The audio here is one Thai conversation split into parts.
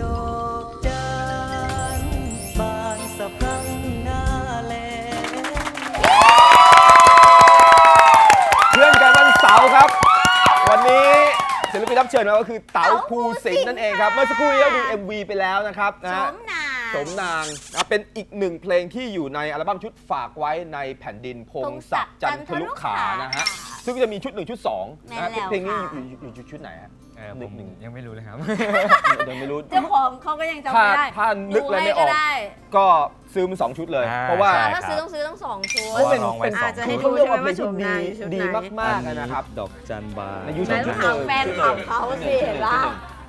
ดอกจานบานสะพรั่งหน้าแล เพื่อนกันวันเสาร์ครับ วันนี้ศิลปินรับเชิญมาก็คือเต๋าภูสินทร์นั่นเองครับ เมื่อสักครู่นี้เราดู MV ไปแล้วนะครับนะสฮะ มนาสมนางนะเป็นอีกหนึ่งเพลงที่อยู่ในอัลบั้มชุดฝากไว้ในแผ่นดินพงศักดิ์จันทรุขานะฮะ ซึ่งก็จะมีชุดหนึ่งชุดสองนะฮะแม่นแล้วเพลงนี้ค่ะอยู่อยู่อยู่ชุดไหนฮะ เออหผนึ่มงหนึ่งยังไม่รู้เลยครับ ยังไม่รู้ เจ้าของเขาก็ยังจำถ้าไม่ได้ถ้านึกอะไรไม่ออก ดูให้ได้ก็ซื้อมาสองชุดเลย อ่า เพราะว่าใช่ถ้าซื้อต้องซื้อต้องสองชุดเพราะว่าลองไว้เป็นสอง อาจจะให้ที่ดูเขาเรียกว่าเพลงใช่ไหมที่ว่าดีชุดไหนดีมากๆนะครับ ดอกจันบานในยุค ไหนต้องถามแฟนคลับเขาสิเห็นป่ะ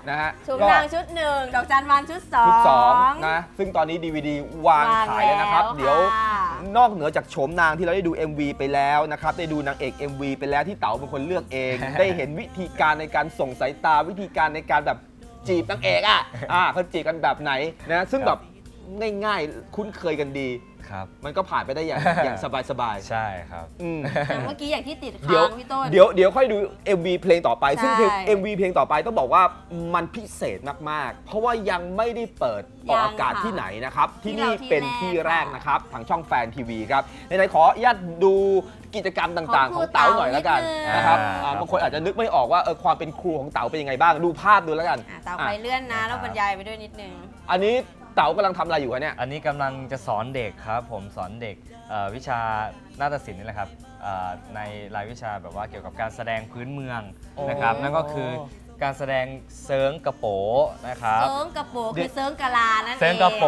นะฮะชุดก็นางชุดหนึ่งดอกจันวานชุดสอง ชุดสองนะ ซึ่งตอนนี้ DVD วางขายแล้วนะครับ วางแล้วเดี๋ยวค่ะ นอกเหนือจากโฉมนางที่เราได้ดู MV ไปแล้วนะครับได้ดูนางเอก MV ไปแล้วที่เต๋าเป็นคนเลือกเอง ได้เห็นวิธีการในการส่งสายตาวิธีการในการแบบจีบนางเอกอะอ่าเขาจีบกันแบบไหนนะซึ่งแบบ ง่ายๆ คุ้นเคยกันดี ครับ มันก็ผ่านไปได้อย่าง อย่างสบายใช่ครับๆอืมแต่เมื่อกี้อย่างที่ติดเดี๋ยวค้างพี่ต้น เดี๋ยวเดี๋ยวค่อยดู MV เพลงต่อไป ซึ่งเพลง ใช่ MV เพลงต่อไปต้องบอกว่ามันพิเศษมากๆ เพราะว่ายังไม่ได้เปิดออกอากาศยังค่ะที่ไหนนะครับ ที่ที่นี่เราที่เป็นที่แรแรกกนะครับ ทางช่องแฟนทีวีครับในไหนๆขออนุญาตดูกิจกรรมต่างๆ ขขอองงครูเต๋าหน่อยแล้วกันเต๋านิดนึง นะครับอ่าอ่าครับ บางคนอาจจะนึกไม่ออกว่าเออความเป็นครูของเต๋าเป็นยังไงบ้างดูภาพดูแล้วกันอะเตาไปเลื่อนนะ แล้วบรรยายไปด้วยนิดนึง อันนี้ เต๋ากำลังทำอะไรอยู่คะเนี่ย อันนี้กำลังจะสอนเด็กครับ ผมสอนเด็กเอ่อวิชานาฏศิลป์นี่แหละครับเอ่อในรายวิชาแบบว่าเกี่ยวกับการแสดงพื้นเมืองนะครับโอ้นั่นก็คือการแสดงเซิร์งกระโปนะครับ เซิร์งกระโปรงคือเซิร์งกะลานั่นเอง เซิร์งกระโป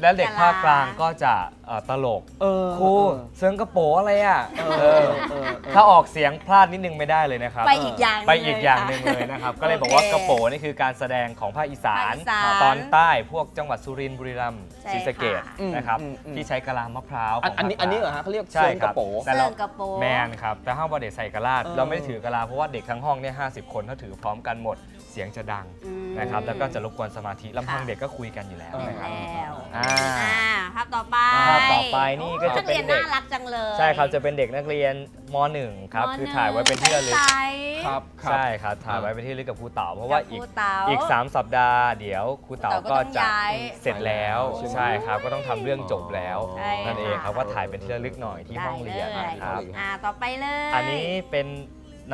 และเด็กภาคกลางก็จะเอ่อตลกเออครูเซิร์งกระโปอะไรอะเออเอเอออเออ ถ้าออกเสียงพลาดนิดนึงไม่ได้เลยนะครับไปอีกอย่างหนึ่งไปอีกอย่างหเลนึ่งค่ะเลยนะครับ ก็เลยบอกว่าโอเคกระโปนี่คือการแสดงของภาคอีสาน ภาคอีสานตอนใต้พวกจังหวัดสุรินทร์บุรีรัมย์ใช่ศรีสะเกษค่ะ นะครับอืมอืม ที่ใช้กะลามะพร้าวอันของอันนี้ภาคอันนี้กเหรลางอฮะเขาเรียกใช่เซิร์งคกรัระบโป แต่เราเซิร์งกระโปแมนครับแต่ห้ามว่าเด็กใส่กะลาดเออ เราไม่ได้ถือกะลาเพราะว่าเด็กทั้งห้องเนี่ยห้คนถ้าถือพร้อมกันหมด เสียงจะดังอืมนะครับแล้วก็จะรบกวนสมาธิลำพังค่ะ เด็กก็คุยกันอยู่แล้วเสร็จนะครับ แล้วอ่าอ่าภาพต่อไปภาพต่อไปนี่ก็จะเป็นนักเด็เรียกนน่ารักจังเลยใช่ครับจะเป็นเด็กนักเรียนม .1 ครับมคือหนึ่งถ่ายไว้เป็นที่ระลึก ใสครับครับ ใช่ครับถ่ายไว้เป็นที่ระลึกกับครูเต๋าเพราะว่ากับอีกครูเต๋าอีก 3 สัปดาห์เดี๋ยวครูเต๋าครูเต๋าก็ก็ต้องจะย้ายเสร็จแล้วใช่ไหมใช่ครับก็ต้องทำเรื่องจบแล้วใช่นั่นเองครับค่ะว่าถ่ายเป็นที่ระลึกหน่อยที่ห้องเรียนได้ลนะครับ อ่าต่อไปเลยอันนี้เป็น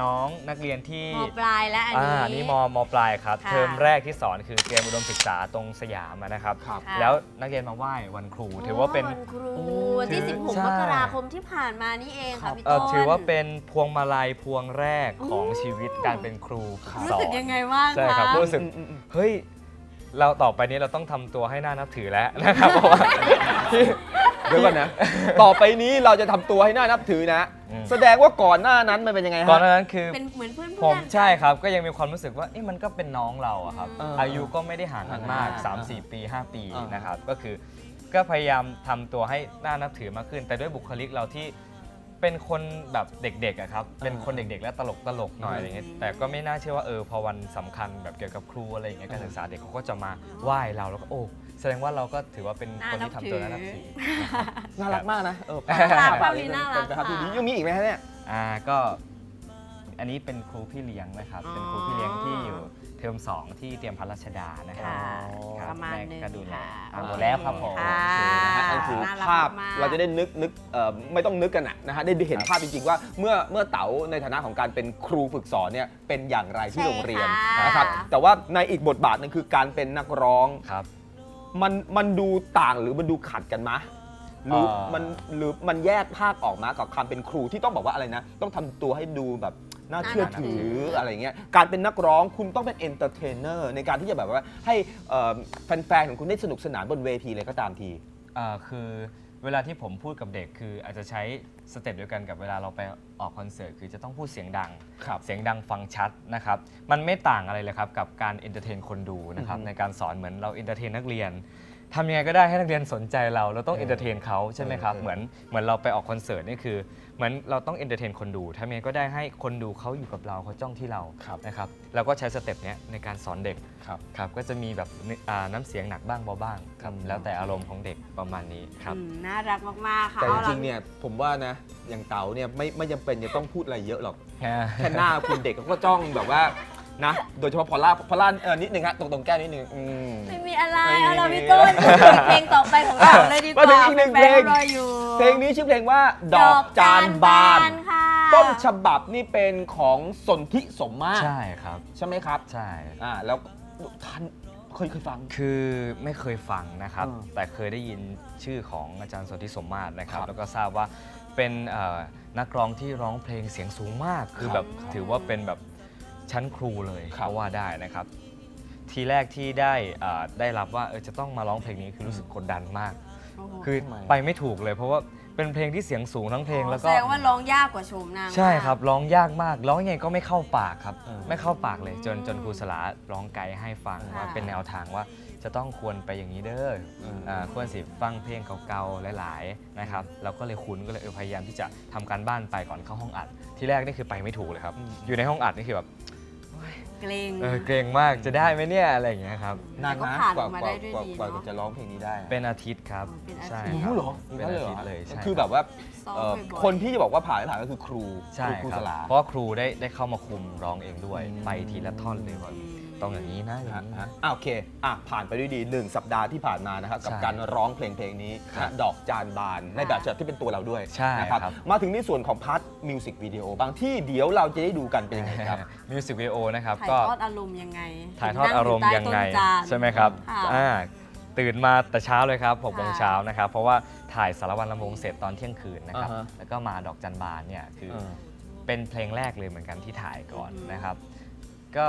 น้องนักเรียนที่มปลายและอันอ่านี้อันนี้มมปลายครับ ค่ะเทอมแรกที่สอนคือเตรียมอุดมศึกษาตรงสยามอะนะครับ ครับ ค่ะ แล้วนักเรียนมาไหว้วันครู ถือว่าเป็น วันครูวันที่ ถือ16ใช่มกราคมที่ผ่านมานี่เองค่ะพี่เอ่ต้อน ถือว่าเป็นพวงมาลัยพวงแรกของชีวิตการเป็นครูฝึรู้สอสึกนยังไงบ้างใช่ครับะรู้สึกอืมอืมอืมเฮ้ยเราต่อไปนี้เราต้องทำตัวให้น่านับถือแล้วนะครับเพราะว่าที่ เดี๋ยวก่อนนะ ต่อไปนี้เราจะทำตัวให้น่านับถือนะ อืม แสดงว่าก่อนหน้านั้นมันเป็นยังไงฮะก่อนหน้านั้นคือเป็นเหมือนเพื่อนผมๆใช่ครับก็ยังมีความรู้สึกว่าเอ๊ะมันก็เป็นน้องเราอะครับ เออออายุก็ไม่ได้ห่างกันมากอ่า3-4 ปี 5 ปีอ่าน นะครับ ก็คือก็พยายามทำตัวให้น่านับถือมากขึ้น แต่ด้วยบุคลิกเราที่ เป็นคนแบบเด็กๆอะครับ เป็นคนเด็กๆ และตลกตลกๆหน่อยอะไรเงี้ย แต่ก็ไม่น่าเชื่อว่าเออพอวันสำคัญแบบเกี่ยวกับครูอะไรอย่างเงี้ยการศึกษาเด็กเขาก็จะมาไหว้เราแล้วก็โอ้แสดงว่าเราก็ถือว่าเป็นคนที่ทำตัวน่านับถือนะครับน่ารักมากนะเออน่ารักภาพภาพนี้น่ารักเป็นภาพที่ดีค่ะ ยังมีอีกไหมฮะเนี่ย อ่าก็อันนี้เป็นครูพี่เลี้ยงนะครับ เป็นครูพี่เลี้ยงที่อยู่เท อมสองที่เตรียมพัฒรัชดานะครับค่ะคบประมาณหนึงแก็ดูแลค่ะอ่าหมดแล้วครับผมค่ะ นะฮะนั่นคือน่ารักภาพมากๆ เราจะได้นึกนึกเอ่อไม่ต้องนึกกันอะนะฮะได้เห็นภาพจริงๆว่าเมื่อเมื่อเต๋าในฐานะของการเป็นครูฝึกสอนเนี่ยเป็นอย่างไรที่ใช่โรงเรียนค่ะ นะครับแต่ว่าในอีกบทบาทหนึงคือการเป็นนักร้อง ครับ มันมันดูต่างหรือมันดูขัดกันมะหรือเอ่อ มันหรือมันแยกภาคออกมากับความเป็นครูที่ต้องบอกว่าอะไรนะ ต้องทำตัวให้ดูแบบ น่าเชื่อถืออะไรเงี้ยการเป็นนักร้องคุณต้องเป็นเอนเตอร์เทนเนอร์ในการที่จะแบบว่าให้เอ่อแฟนๆของคุณได้สนุกสนานบนเวทีเลยก็ตามทีอ่าคือเวลาที่ผมพูดกับเด็กคืออาจจะใช้สเต็ปเดียวกันกับเวลาเราไปออกคอนเสิร์ตคือจะต้องพูดเสียงดัง ครับเสียงดังฟังชัดนะครับมันไม่ต่างอะไรเลยครับกับการเอนเตอร์เทนคนดูนะครับอือฮึในการสอนเหมือนเราเอนเตอร์เทนนักเรียน ทำยังไงก็ได้ให้นักเรียนสนใจเรา เราต้องเออเอนเตอร์เทนเขาใช่ไหมครับเออเหมือนเหมือนเราไปออกคอนเสิร์ตนี่คือเหมือนเราต้องเอนเตอร์เทนคนดูทำยังไงก็ได้ให้คนดูเขาอยู่กับเราเขาจ้องที่เราครับนะครับเราก็ใช้สเต็ปเนี้ยในการสอนเด็กครับครับก็จะมีแบบนอ่าน้ำเสียงหนักบ้างเบาบ้างครับอืมแล้วแต่อารมณ์ของเด็กประมาณนี้ครับ อืมน่ารักมาก ๆ ค่ะแต่จอาล่ะ ริงๆเนี่ยผมว่านะอย่างเต๋าเนี่ยไม่ไม่จำเป็นจะต้องพูดอะไรเยอะหรอกอ่าแค่หน้าคุณเด็กเขาก็จ้องแบบว่า นะ โดยเฉพาะพอลล่าพอลล่าเออนิดนึงฮะตรงตรงแก้มนิดนึงอืม ไม่มีอะไรไม่มี เอาเราพี่ต้นเพลงต่อไปของเราเลยดีกว่ามาถึงอีกหนึ่งเพลง แฟๆรออยู่เพลงนี้ชื่อเพลงว่า ดอกจานบาน ค่ะต้นฉบับนี่เป็นของสนธิสมมาตรใช่ครับ ใช่ไหมครับใช่ อ่าแล้วท่านเคยเคยฟัง คือไม่เคยฟังนะครับอืมแต่เคยได้ยินชื่อของอาจารย์สนธิสมมาตรนะครับ ครับแล้วก็ทราบว่าเป็นเอ่อนักร้องที่ร้องเพลงเสียงสูงมาก คือแบบครับถือว่าเป็นแบบ ชั้นครูเลยครับก็ว่าได้นะครับ ทีแรกที่ได้เอ่อได้รับว่าเออจะต้องมาร้องเพลงนี้คือรู้สึกกดดันมากโอ้โหคือทำไมไปไม่ถูกเลย เพราะว่าเป็นเพลงที่เสียงสูงทั้งเพลงแล้วแสก็ดงว่าร้องยากกว่าชมนางใช่มากครับ ร้องยากมากร้องยังไงก็ไม่เข้าปากครับ เออ ไม่เข้าปากเลยจนจนครูสลาร้องไกด์ให้ฟังค่ะว่าเป็นแนวทางว่าจะต้องควรไปอย่างนี้เด้อเอออ่าควรสิฟังเพลงเก่าๆหลายๆนะครับเราก็เลยคุ้นก็เลยเออพยายามที่จะทำการบ้านไปก่อนเข้าห้องอัด ที่แรกนี่คือไปไม่ถูกเลยครับอืมอยู่ในห้องอัดนี่คือแบบ เกรงเออเกรงมากจะได้ไหมเนี่ยอะไรอย่างเงี้ยครับนานแต่ก็นะผ่านกอว่าอกมากว่าได้ด้วยกว่าดีกว่าเนาะ จะร้องเพลงนี้ได้อะเป็นอาทิตย์ครับเป็นอาทิตย์ ใช่โอ้คโหรับเหรอเป็นอาทิตย์เลยใช่คือแบบว่าซ้อมเอ่อบ่อยๆ คนที่จะบอกว่าผ่านไม่ผ่านก็คือครูใช่ครูคสรับลา เพราะว่าครูได้ได้เข้ามาคุมร้องเองด้วยอืมไปทีละท่อนเลยว่าอืม ต้องอย่างนี้นะอย่างฮะนี้ฮะอะโอเคอะผ่านไปด้วยดีหนึ่งสัปดาห์ที่ผ่านมานะครับกับใช่การร้องเพลงเพลงนี้ครับนะดอกจานบานในแบบฉบับที่เป็นตัวเราด้วยใช่นะครับครับ มาถึงในส่วนของพาร์ทมิวสิกวิดีโอบางที่เดี๋ยวเราจะได้ดูกันเป็นยังไงครับ มิวสิกวิดีโอนะครับถ่ายก็ทอดอารมณ์ยังไงถ่ายทอดอารมณ์ยังไง นั่อใต้ต้นจาน ใช่ไหมครับค่ะอ่าตื่นมาแต่เช้าเลยครับ6โมงค่ะ เช้านะครับเพราะว่าถ่ายสารวันลำวงเสร็จตอนเที่ยงคืนนะครับอ่าฮะ แล้วก็มาดอกจันบานเนี่ยคือเออเป็นเพลงแรกเลยเหมือนกันที่ถ่ายก่อนอืมนะครับ ก็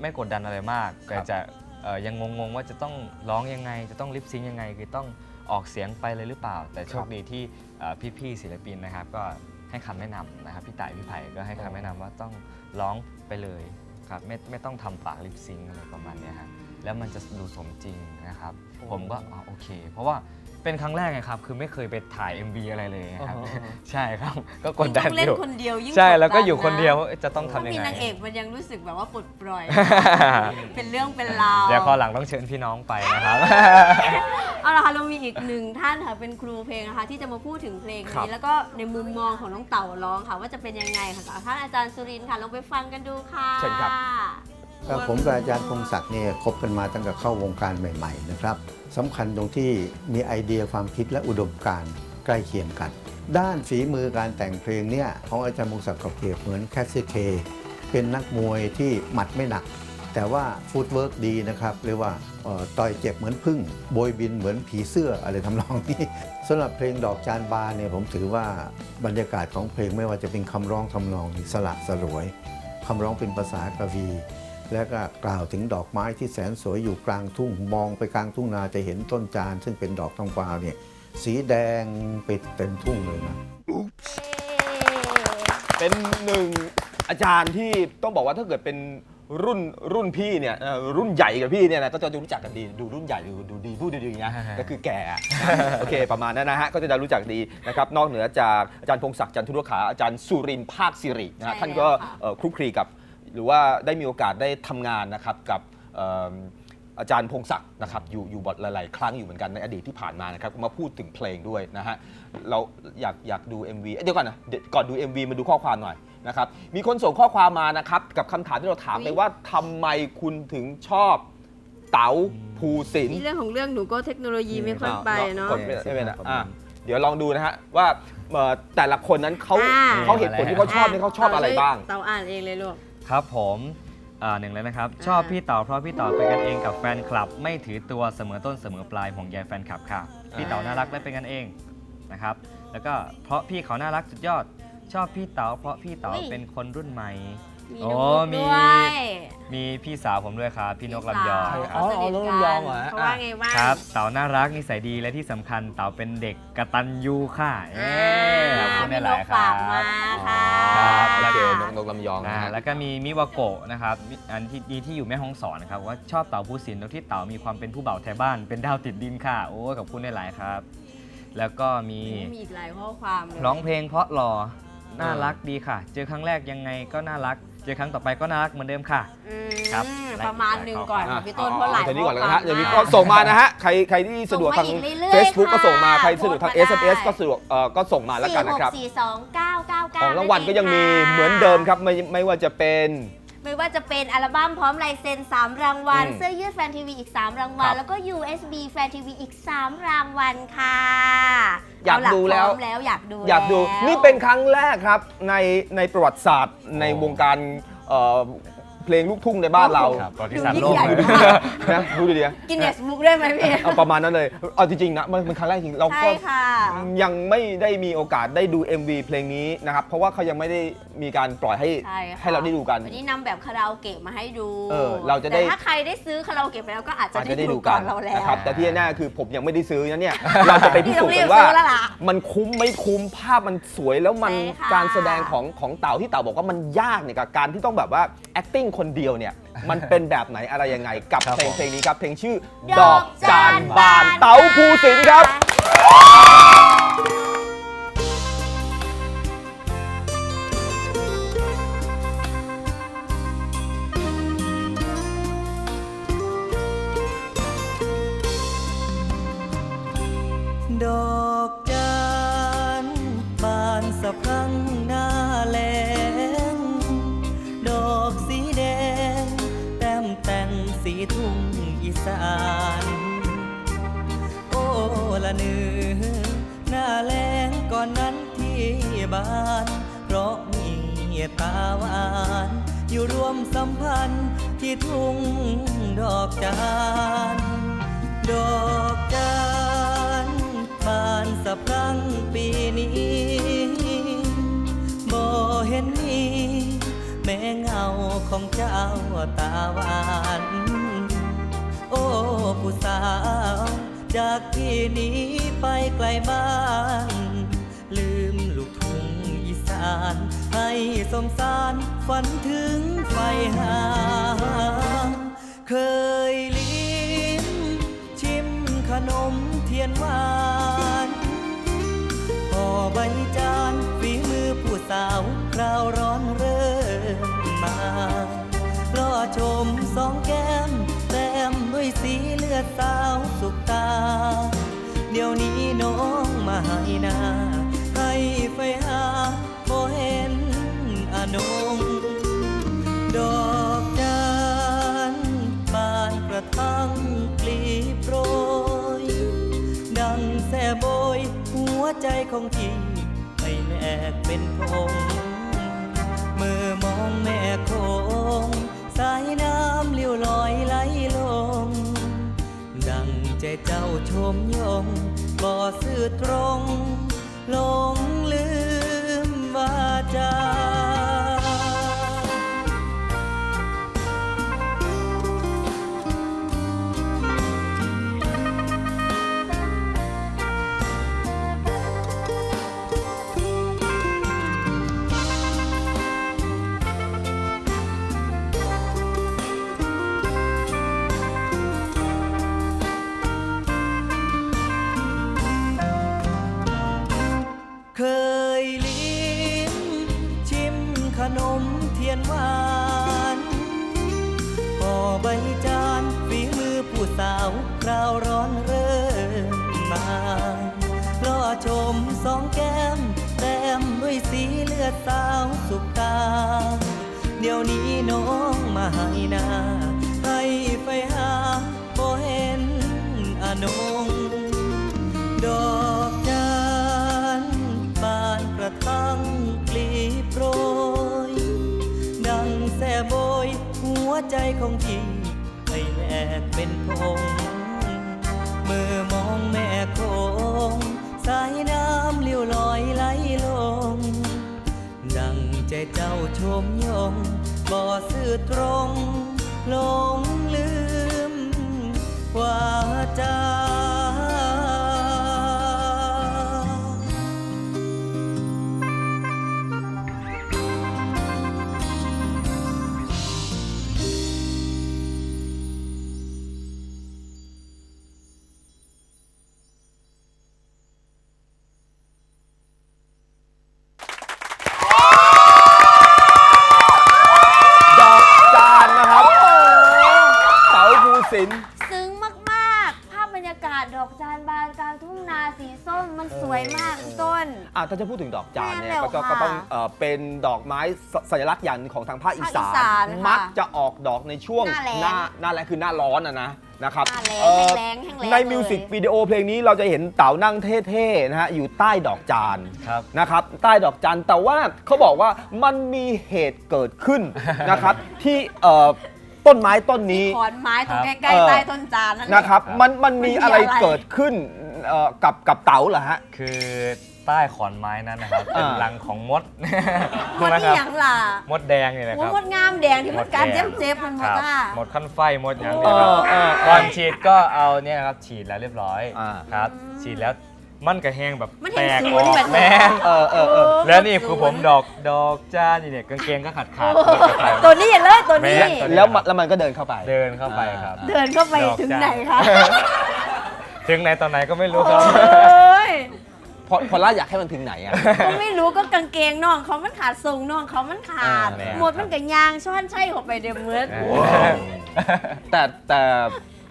ไม่กดดันอะไรมากแต่จะเอ่อยังงงๆว่าจะต้องร้องยังไง จะต้องลิปซิงค์ยังไง คือต้องออกเสียงไปเลยหรือเปล่า แต่โชคดีที่เอ่อพี่ๆศิลปินนะครับ ก็ให้คำแนะนำนะครับพี่ต่ายพี่ไผ่ก็ให้คำแนะนำว่าต้องร้องไปเลยครับไม่ไม่ต้องทำปากลิปซิงค์อะไรประมาณเนี้ยครับแล้วมันจะดูสมจริงนะครับ ผมก็อ๋อโอเค เพราะว่า เป็นครั้งแรกไงครับ คือไม่เคยไปถ่าย MV อะไรเลยนะครับอ่าฮะใช่ครับ ก็กดดันต้องเล่อนยู่คนเดียวยิ่งใช่ดดันแล้วก็อยู่คนนะเดียวจะต้องถ้าทำยังมีไง นางเอกมันยังรู้สึกแบบว่าปลดปล่อย เป็นเรื่องเป็นราวเดี๋ยวคราวหลังต้องเชิญพี่น้องไปนะครับ เอาละค่ะเรามีอีกหนึ่งท่านค่ะเป็นครูเพลงนะคะ ที่จะมาพูดถึงเพลงครับ นี้แล้วก็ในมุมมองของน้องเต่าร้องค่ะ ว่าจะเป็นยังไงค่ะท่านอาจารย์สุรินทร์ค่ะลองไปฟังกันดูค่ะ เชิญครับ ครับผมกับอาจารย์พงศักดิ์เนี่ยคบกันมาตั้งแต่เข้าวงการใหม่ ๆ นะครับสำคัญตรงที่มีไอเดียความคิดและอุดมการณ์ใกล้เคียงกัน ด้านฝีมือการแต่งเพลงเนี่ยของอาจารย์พงศักดิ์กับเปรียบเหมือนแคสซี่เค เป็นนักมวยที่หมัดไม่หนัก แต่ว่าฟุตเวิร์กดีนะครับเรียกว่าต่อยเจ็บเหมือนพึ่งโบยบินเหมือนผีเสื้ออะไรทำนองนี้สำหรับเพลงดอกจานบานเนี่ยผมถือว่าบรรยากาศของเพลงไม่ว่าจะเป็นคำร้องทำนองสละสลวยคำร้องเป็นภาษากวี แล้วก็กล่าวถึงดอกไม้ที่แสนสวยอยู่กลางทุ่งมองไปกลางทุ่งนาจะเห็นต้นจาน ซึ่งเป็นดอกทองกวาวเนี่ยสีแดงปิดเต็มทุ่งเลยนะ เป็นหนึ่งอาจารย์ที่ต้องบอกว่าถ้าเกิดเป็นรุ่นรุ่นพี่เนี่ยเอ่อรุ่นใหญ่กับพี่เนี่ยนะก็จะรู้จักกันดีดูรุ่นใหญ่ดูดูดีพูดดีๆนะก็คือแก่อะ โอเคประมาณนั้นนะฮะก็จะได้รู้จักดีนะครับนอกเหนือจากอาจารย์พงศักดิ์จันทุรขาอาจารย์สุรินทร์ภาคสิรินะฮะใช่ท่านก็แล้วค่ะ เอ่อคลุกคลีกับ หรือว่าได้มีโอกาสได้ทำงานนะครับกับเอิ่มอาจารย์พงศักดิ์นะครับอยู่อยู่บทหลายๆ ครั้งอยู่เหมือนกันในอดีตที่ผ่านมานะครับก็มาพูดถึงเพลงด้วยนะฮะเราอยากอยากดู MV เอ้ยเดี๋ยวก่อนนะเดี๋ยวก่อนดู MV มาดูข้อความหน่อยนะครับมีคนส่งข้อความมานะครับกับคำถามที่เราถามไปว่าทำไมคุณถึงชอบเต๋าภูสินทร์นี่เรื่องของเรื่องหนูก็เทคโนโลยีไม่ค่อยไปเนาะ กดไม่ไม่เป็นไรอะเดี๋ยวลองดูนะฮะว่าเอ่อแต่ละคนนั้นเขาอ่า เขาเหตุผลที่เขาชอบเนี่ยเขาชอบอะไรบ้าง เตาอ่านเองเลยลูก ครับผมอ่าหนึ่งเลยนะครับอ่าชอบพี่เต๋อเพราะพี่เต๋อเป็นกันเองกับแฟนคลับ ไม่ถือตัวเสมอต้นเสมอปลายห่วงใยแฟนคลับค่ะ พี่เต๋อน่ารักและเป็นกันเองนะครับ แล้วก็เพราะพี่เขาน่ารักสุดยอด ชอบพี่เต๋อเพราะพี่เต๋ออุ๊ยเป็นคนรุ่นใหม่ มีโอ้น้องนุ๊กมีด้วยมีพี่สาวผมด้วยครับ พี่นกลำยอง พี่สาวอ๋ออ๋อน้องลำยองเหรอฮะเขาว่าไงบ้างครับ เต๋อน่ารักนิสัยดีและที่สำคัญเต๋อเป็นเด็กกตัญญูค่ะเอ๊ขอบคุณหพี่นลายกๆครัฝากบมาค่ะ ครับโอแล้วเคก็ นกนกลำยองนะอ่าฮะ แล้วก็มีมิวาโกะนะครับมิอันที่ดีที่อยู่แม่ห้องสอนนะครับว่าชอบเต่าภูสินทร์ตรงที่เต่ามีความเป็นผู้เบ่าวแทบ้าน เป็นดาวติดดินค่ะ โอ้ยขอบคุณหลายๆครับ แล้วก็มีมีอีกหลายข้อความเลยร้องเพลงเพราะหล่อน่ารักดีค่ะ เจอครั้งแรกยังไงก็น่ารัก เจอครั้งต่อไปก็น่ารักเหมือนเดิมค่ะ อืมครับประมาณหนึ่งก่อนอะค่ะพี่ต้นเพราะหลายเดี๋ยวนี้ก่อนแล้วข้นะควาฮะมเดี๋ยวนี้มก็ส่งมานะฮะ ใครใครที่สะดวกทางส่งมาอีกเรื่อยๆ Facebook ก็ส่งมาค่ะใครสะดวกทางโพสต์มา SMS ได้ก็สะดวกเอ่อก็ส่งมาแล้วกันนะครับ สี่หกสี่สองเก้าเก้าเก้าของรางวัลก็ยังมีเหมือนเดิมครับไม่ไม่ว่าจะเป็น ไม่ว่าจะเป็นอัลบั้มพร้อมลายเซ็น 3 รางวัล อืมเสื้อยืดแฟนทีวีอีก 3 รางวัล ครับแล้วก็ USB แฟนทีวีอีก 3 รางวัลค่ะอยากเล่ะดูแล้ว พร้อมแล้วอยากดูอยากดูแล้ว นี่เป็นครั้งแรกครับในในประวัติศาสตร์ในวงการเอ่อ เพลงลูกทุ่งในบ้านเราครับประวัติศาสตร์ดูโลยิ่งกใหญ่เลยมากนะดูดีๆ กินเนสบุ๊กได้ไหมพี่ เอาประมาณนั้นเลย เอาจริงๆนะมันเป็นครั้งแรกจริงเราใช่ก็ค่ะ ยังไม่ได้มีโอกาสได้ดู MV เพลงนี้นะครับ เพราะว่าเขายังไม่ได้มีการปล่อยให้ใช่ค่ะให้เราได้ดูกัน วันนี้นำแบบคาราโอเกะมาให้ดูเออเราจะได้ แต่ถ้าใครได้ซื้อคาราโอเกะไปแล้วก็อาจจะอาจจะได้ได้ดูดูก่กัอนนเราแล้วนะครับแต่ที่แน่ๆคือผมยังไม่ได้ซื้อนะเนี่ย เราจะไปพิสูจน์กันว่า พี่ต้องรีบซื้อแล้วล่ะมันคุ้มไม่คุ้มภาพมันสวยแล้วมันใช่ค่ะ การแสดงของของเต่าที่เต่าบอกว่ามันยากเนี่ยกับการที่ต้องแบบว่า acting คนเดียวเนี่ย มันเป็นแบบไหนอะไรยังไงกับครับเพลงผมเพลงนี้ครับ เพลงชื่อดดออกกจาจานนบาบานนเต๋าเต๋าภูสินทร์ครับ ดอกจานบานสะพรั่ง สานโอ้ละเนือหน้าแรงก่อนนั้นที่บ้าน เพราะมีตาหวาน อยู่รวมสัมพันธ์ที่ทุ่งดอกจานดอกจานบานสะพรั่งปีนี้บ่เห็นมีแม้เงาของเจ้าตาหวาน โอ้ผู้สาว จากที่นี้ไปไกลบ้านลืมลูกทุ่งอีสาน ให้สมสารฝันถึงไฟหา เคยลิ้มชิมขนมเทียนหวานห่อใบจานฝีมือผู้สาว คราวร้อนเริ่มมาล่อชมสองแก้ม ด้วยสีเลือดสาวสุกตา เดี๋ยวนี้น้องมาให้นาให้ไฟหาพอเห็นอนง ดอกจานบานกระทั่งกลีบโรย ดังแส่โบย หัวใจของพี่ให้แลกเป็นพงเมื่อมองแม่คงสายน้ำเลี้ยวลอยไหล ใจเจ้าชมยงบ่ซื่อตรงหลงลืมว่าจา อสาวสุกตา เดี๋ยวนี้น้องมาให้นาให้ไฟหาบ่เห็นอนง ดอกจานบานกระทั่งกลีบโรย ดังแส่โบยหัวใจของพี่ให้แหลกเป็นพงเมื่อมองแม่คงสายน้ำเลี้ยวลอยไหลลง ใจเจ้าชมยงบ่ซื่อตรงหลงลืมว่าจา ถ้าจะพูดถึงดอกจานเนี่ยแน่ก็แล้วก็ค่ะก็ต้องเอ่อเป็นดอกไม้สสัญลักษณ์อย่างหนึ่งของทางภาคอีสาภาคอีสานนค่ะมักจะออกดอกในช่วงหน้าแล้งหน้าแรงคือหน้าร้อนอะนะนะครับหน้าแล้งเอ่อแห้งๆแห้งแล้งในเลยมิวสิกวิดีโอเพลงนี้เราจะเห็นเต๋านั่งเท่ๆนะฮะอยู่ใต้ดอกจาน ครับ นะครับใต้ดอกจันแต่ว่าเขาบอกว่ามันมีเหตุเกิดขึ้น นะครับ ที่เอ่อต้นไม้ต้นนี้ขอนไม้ตรงครับใกล้เออๆใต้ต้นจานนั่นแหละ นะครับมันมันมีมันมีอะไรอะไรเกิดขึ้นเอ่อกับกับเต๋าเหรอฮะ คือ ใต้ขอนไม้นั้นนะครับ เป็นอ่ารังของมดมดนะนี่ครับอย่างล่ะมดแดงนี่นะโอ้ครับ มดงามแดงที่มันการมดแดเจ็งบเจ็บๆมันหมคดรับอะหมดขั้นไฟหมดอย่างเอนี้ครับอเออก่อนฉีดก็เอาเนี่ยนะครับฉีดแล้วเรียบร้อยอ่า ครับฉีดแล้วมันกระแหงแบบมันแตเห็นกศูอนย์อกแบบแมนี้นเออเออเออ แล้วนี่คือผมดอกดอกจ้านี่เนี่ยกางเกงก็ขาดขาดโอ้ตัวนี้อย่าเลยตัวนี้ แม่น แล้วมันแล้วมันก็เดินเข้าไป เดินเข้าไปครับ เดินเข้าไปดอกถึงจานไหนคะ ถึงไหนตอนไหนก็ไม่รู้โอครับ้ย พอพอล่าอยากให้มันถึงไหนอะ ก็ไม่รู้ก็กางเกงน้องเขามันขาดทรงน้องเขามันขาด อ่าหมดมันกับยางช้อนใช่เข้าไปเดี๋ยวมืดแต่แต่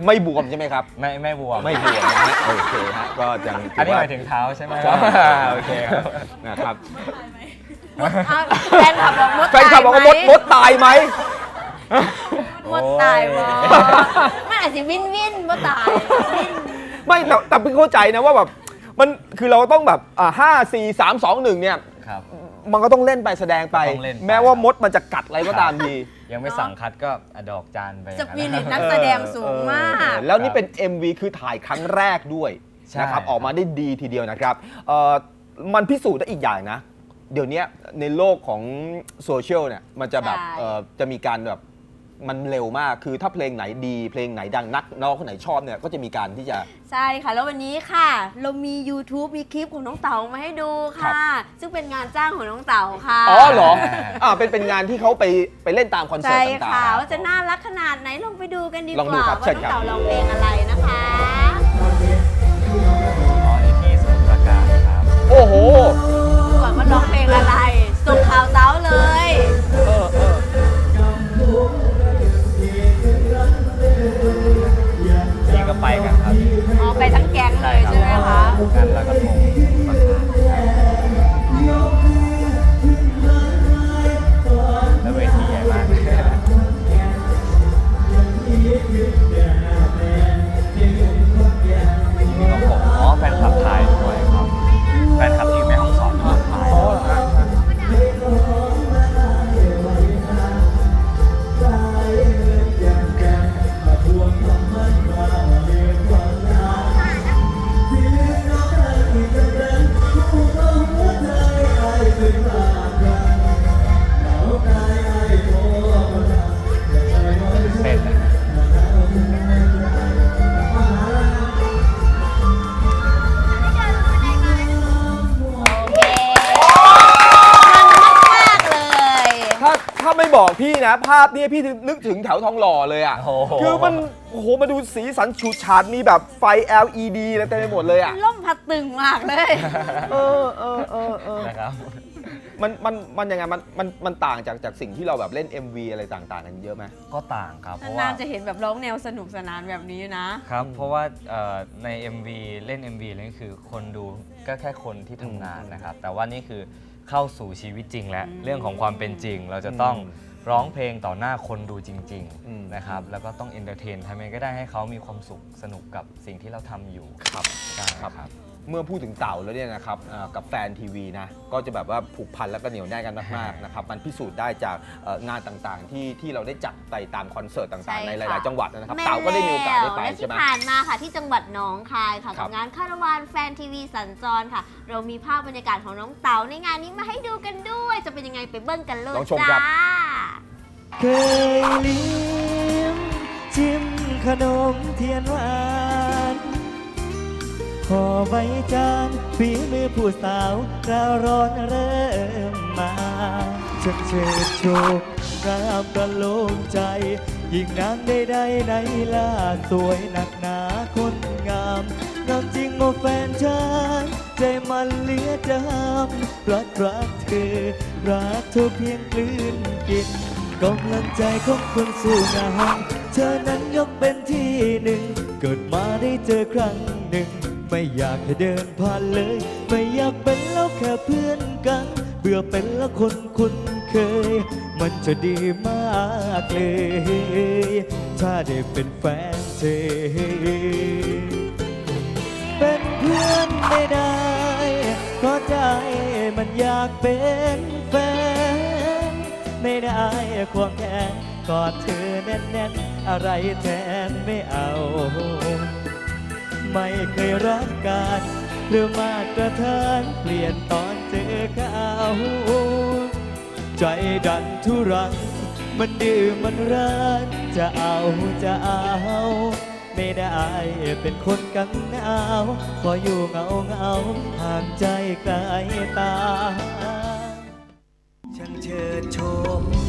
ไม่บวมใช่ไหมครับ ไม่ไม่บวมไม่บวมนะฮะโอเคฮะก็ยังถือันนี้หว่มายถึงเท้าใช่ไหมครับโอเคครับนะครับอะแฟนขับบอกมดแฟนคลับบอกว่ามดมดตายไหม มดตายวะมันอาจจะวินวินมดตายวินไม่แต่แต่เพิ่งเข้าใจนะว่าแบบ มันคือเราต้องแบบอ่าห้าสี่สามสองหนึ่งเนี่ย ครับ มันก็ต้องเล่นไปแสดงไป ก็ต้องเล่นไป แม้ว่ามดมันจะกัดอะไรก็ตามทียังไม่สั่งคัดก็อะดอกจานไปสปิอย่างรินั้นตนักแสดงสูงมาก เออแล้วนี่เป็น MV คือถ่ายครั้งแรกด้วยใช่นะครับ ครับ ออกมาได้ดีทีเดียวนะครับเอ่อมันพิสูจน์ได้อีกอย่างนะ เดี๋ยวนี้ในโลกของโซเชียลเนี่ยมันจะแบบใช่ เอ่อจะมีการแบบ มันเร็วมากคือถ้าเพลงไหนดีเพลงไหนดังนักน้องคนไหนชอบเนี่ยก็จะมีการที่จะ ใช่ค่ะ แล้ววันนี้ค่ะ เรามี YouTube มีคลิปของน้องเต๋ามาให้ดูค่ะ ซึ่งเป็นงานจ้างของน้องเต๋าค่ะอ๋อเหรออ่าเป็นเป็นงานที่เขาไปไปเล่นตามคอนเสิร์ใช่ตต่างค่ะๆว่าจะน่ารักขนาดไหนลองไปดูกันดีกลองดูว่าครับว่าเชิญน้องครับ เต๋าร้องเพลงอะไรนะคะ อ๋อนี่ที่สมุทรปราการครับโอ้โหดูก่อนว่าร้องเพลงอะไรส่งข่าวเต๋าเลย ไปกันครับอ๋อไปทั้งแก๊งเลยใช่ไหมคะงานลอยกระ พี่นะ ภาพเนี้พี่นึกถึงแถวทองหล่อเลยอะ โอ้โห คือมันโอ้โหมาดูสีสันฉูดฉาดมีแบบไฟ LED อะไรเต็มไปหมดเลยอะ ล่มพัดตึงมากเลย เออเออเออเออนะครับ มันมันมันยังไงมันมันมันต่างจากจากสิ่งที่เราแบบเล่น MV อะไรต่างๆ กันเยอะไหม ก็ต่างครับ เพราะนาว่านๆจะเห็นแบบร้องแนวสนุกสนานแบบนี้นะ ครับ เพราะว่าเอ่อใน MV เล่น MV นี่คือคนดูก็แค่คนที่ทำงานนะครับ แต่ว่านี่คือเข้าสู่ชีวิตจริงแล้วอืมเรื่องของความเป็นจริงเราจะต้อง ร้องเพลงต่อหน้าคนดูจริงอืม ๆนะครับแล้วก็ต้องเอนเตอร์เทนทำยังไงก็ได้ให้เขามีความสุขสนุกกับสิ่งที่เราทำอยู่ครับ ใช่ครับครับเมื่อพูดถึงเต่าแล้วเนี่ยนะครับเอ่อกับแฟนทีวีนะก็จะแบบว่าผูกพันแล้วก็เหนียวแน่นกันมากๆนะครับมันพิสูจน์ได้จากเอ่องานต่างๆ ที่ที่เราได้จัดไปตามคอนเสิร์ตใช่ต่างๆ ในหค่ะลายๆ จังหวัดนะครับ เต่าก็ได้มีโอกาสได้ไปและใช่ที่ไหม ผ่านมาค่ะที่จังหวัดหนองคายค่ะครักับ บงานคาราวานแฟนทีวีสัญจรค่ะ เรามีภาพบรรยากาศของน้องเต๋าในงานนี้มาให้ดูกันด้วย จะเป็นยังไงไปเบิ้งกันเลยลองชมครับ จ้า เคยลิ้มชิมขนมเทียนหวานขอใบจานฝีมือผู้สาวราร้อนเริ่มมาฉันเชิดโชคงามประโลมใจ ยิ่งนางใดๆในล่าสวยหนักหนาคนงามงามจริงโอแฟนฉันใจมันเลือจำรักรักเธอ รักเธอเพียงกลืนกิน กำลังใจของคนสู้งานเธอนั้นยกเป็นที่หนึ่ง เกิดมาได้เจอครั้งหนึ่ง ไม่อยากให้เดินผ่านเลย ไม่อยากเป็นแล้วแค่เพื่อนกัน เบื่อเป็นแล้วคนคุ้นเคย มันจะดีมากเลย ถ้าได้เป็นแฟนเธอ เป็นเพื่อนไม่ได้เพราะใจมันอยากเป็นแฟน ไม่ได้ควงแขนกอดเธอแน่นๆ อะไรแทนไม่เอา ไม่เคยรักกันหรือมาตรฐานเปลี่ยนตอนเจอเขาใจดันทุรัง มันดื้อมันร้านจะเอาจะเอา ไม่ได้เป็นคนกันหนาวขออยู่เงาเงาห่างใจไกลตา ดชม